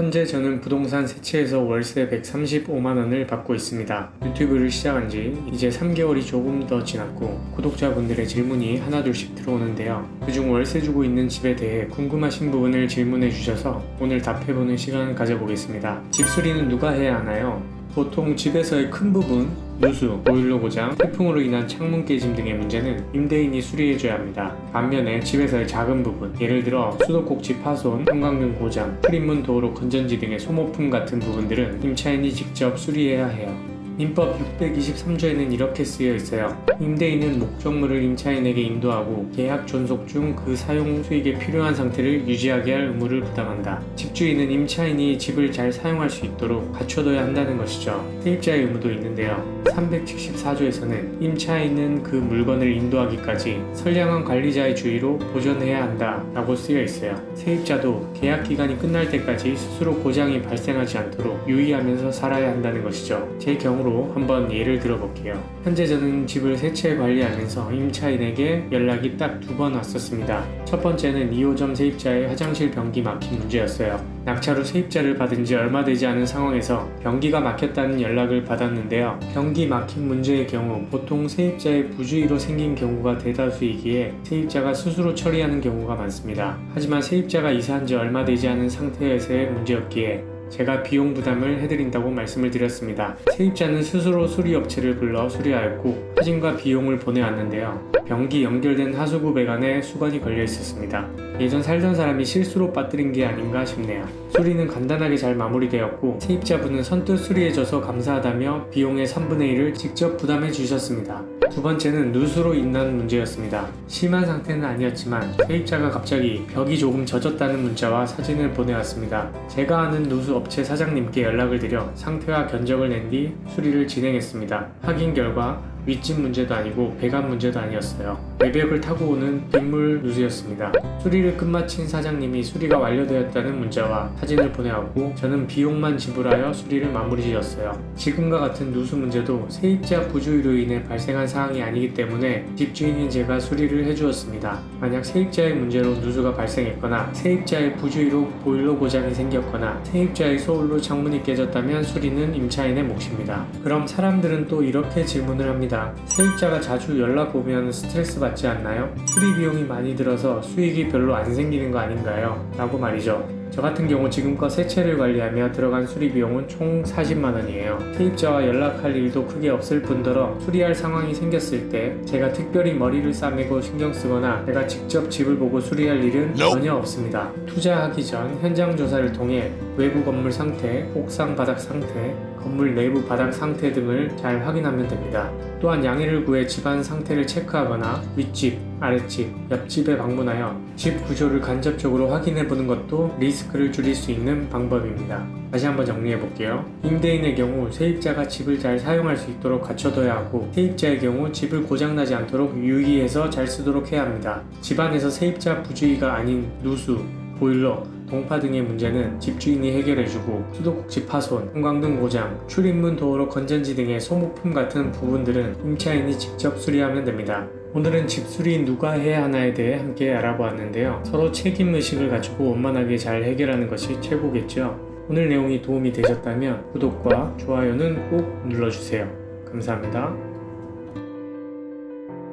현재 저는 부동산 세채에서 월세 135만 원을 받고 있습니다. 유튜브를 시작한 지 이제 3개월이 조금 더 지났고 구독자분들의 질문이 하나둘씩 들어오는데요. 그중 월세 주고 있는 집에 대해 궁금하신 부분을 질문해 주셔서 오늘 답해보는 시간 가져보겠습니다. 집 수리는 누가 해야 하나요? 보통 집에서의 큰 부분, 누수, 보일러 고장, 태풍으로 인한 창문 깨짐 등의 문제는 임대인이 수리해줘야 합니다. 반면에 집에서의 작은 부분, 예를 들어 수도꼭지 파손, 형광등 고장, 출입문 도로 건전지 등의 소모품 같은 부분들은 임차인이 직접 수리해야 해요. 민법 623조에는 이렇게 쓰여 있어요. 임대인은 목적물을 임차인에게 인도하고 계약 존속 중 그 사용 수익에 필요한 상태를 유지하게 할 의무를 부담한다. 집주인은 임차인이 집을 잘 사용할 수 있도록 갖춰둬야 한다는 것이죠. 세입자의 의무도 있는데요. 374조에서는 임차인은 그 물건을 인도하기까지 선량한 관리자의 주의로 보존해야 한다 라고 쓰여 있어요. 세입자도 계약 기간이 끝날 때까지 스스로 고장이 발생하지 않도록 유의하면서 살아야 한다는 것이죠. 제 경우로 한번 예를 들어볼게요. 현재 저는 집을 세 채 관리하면서 임차인에게 연락이 딱 두 번 왔었습니다. 첫 번째는 2호점 세입자의 화장실 변기 막힌 문제였어요. 낙찰후 세입자를 받은 지 얼마 되지 않은 상황에서 변기가 막혔다는 연락을 받았는데요. 변기 막힌 문제의 경우 보통 세입자의 부주의로 생긴 경우가 대다수이기에 세입자가 스스로 처리하는 경우가 많습니다. 하지만 세입자가 이사한 지 얼마 되지 않은 상태에서의 문제였기에 제가 비용 부담을 해드린다고 말씀을 드렸습니다. 세입자는 스스로 수리업체를 불러 수리하였고 사진과 비용을 보내왔는데요. 변기 연결된 하수구 배관에 수건이 걸려 있었습니다. 예전 살던 사람이 실수로 빠뜨린 게 아닌가 싶네요. 수리는 간단하게 잘 마무리되었고 세입자분은 선뜻 수리해줘서 감사하다며 비용의 3분의 1을 직접 부담해 주셨습니다. 두 번째는 누수로 인한 문제였습니다. 심한 상태는 아니었지만 세입자가 갑자기 벽이 조금 젖었다는 문자와 사진을 보내왔습니다. 제가 아는 누수 업체 사장님께 연락을 드려 상태와 견적을 낸 뒤 수리를 진행했습니다. 확인 결과 윗집 문제도 아니고 배관 문제도 아니었어요. 외벽을 타고 오는 빗물 누수였습니다. 수리를 끝마친 사장님이 수리가 완료되었다는 문자와 사진을 보내왔고 저는 비용만 지불하여 수리를 마무리 지었어요. 지금과 같은 누수 문제도 세입자 부주의로 인해 발생한 사항이 아니기 때문에 집주인인 제가 수리를 해주었습니다. 만약 세입자의 문제로 누수가 발생했거나 세입자의 부주의로 보일러 고장이 생겼거나 세입자의 소홀로 창문이 깨졌다면 수리는 임차인의 몫입니다. 그럼 사람들은 또 이렇게 질문을 합니다. 세입자가 자주 연락 오면 스트레스 받지 않나요? 수리 비용이 많이 들어서 수익이 별로 안 생기는 거 아닌가요? 라고 말이죠. 저 같은 경우 지금껏 세 채를 관리하며 들어간 수리 비용은 총 40만 원이에요. 세입자와 연락할 일도 크게 없을 뿐더러 수리할 상황이 생겼을 때 제가 특별히 머리를 싸매고 신경 쓰거나 제가 직접 집을 보고 수리할 일은 전혀 없습니다. 투자하기 전 현장 조사를 통해 외부 건물 상태, 옥상 바닥 상태, 건물 내부 바닥 상태 등을 잘 확인하면 됩니다. 또한 양해를 구해 집안 상태를 체크하거나 윗집, 아랫집, 옆집에 방문하여 집 구조를 간접적으로 확인해 보는 것도 리스크를 줄일 수 있는 방법입니다. 다시 한번 정리해 볼게요. 임대인의 경우 세입자가 집을 잘 사용할 수 있도록 갖춰둬야 하고 세입자의 경우 집을 고장나지 않도록 유의해서 잘 쓰도록 해야 합니다. 집안에서 세입자 부주의가 아닌 누수, 보일러, 동파 등의 문제는 집주인이 해결해주고 수도꼭지 파손, 형광등 고장, 출입문 도로 건전지 등의 소모품 같은 부분들은 임차인이 직접 수리하면 됩니다. 오늘은 집 수리 누가 해야 하나에 대해 함께 알아보았는데요. 서로 책임 의식을 가지고 원만하게 잘 해결하는 것이 최고겠죠. 오늘 내용이 도움이 되셨다면 구독과 좋아요는 꼭 눌러주세요. 감사합니다.